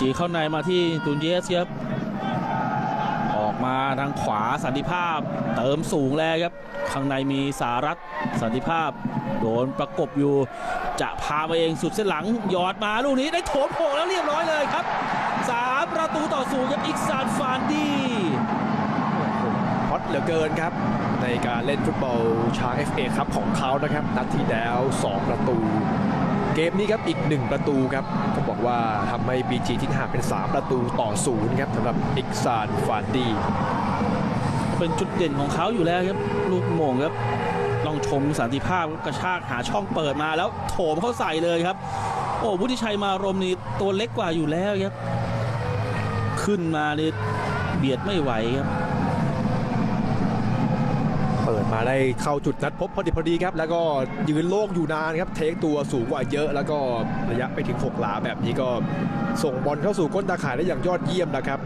จีเข้าในมาที่ตุนเยสครับออกมาทางขวาสันติภาพ เติมสูงแล้วครับ ข้างในมีสารัตสันติภาพ โดนประกบอยู่ จะพามาเองสุดเส้นหลังหยอดมาลูกนี้ได้โถมโผงแล้วเรียบร้อยเลยครับสามประตูต่อศูนย์ครับอิกซานฟานดีฮอตเหลือเกินครับ ในการเล่นฟุตบอลช้าง FA ครับของเขานะครับ นัดที่แล้ว 2 ประตู เกมนี้ครับอีก 1 ประตูครับก็บอกว่าทำให้ BG ทิ้งห่างเป็น 3 ประตูต่อศูนย์ครับสำหรับอิกซานฟานดีเป็นจุดเด่นของเขาอยู่แล้วครับลูกโมงครับลองชมสันติภาพกระชากหาช่องเปิดมาแล้วโถมเข้าใส่เลยครับ โอ้วุฒิชัยมารมนี่ตัวเล็กกว่าอยู่แล้วครับ ขึ้นมานี่เบียดไม่ไหวครับ มาได้เข้าจุดนัดพบพอดีพอดีครับ แล้วก็ยืนโล่งอยู่นานครับ เทคตัวสูงกว่าเยอะแล้วก็ระยะไปถึง6หลาแบบนี้ก็ส่งบอลเข้าสู่ก้นตาข่ายได้อย่างยอดเยี่ยมนะครับ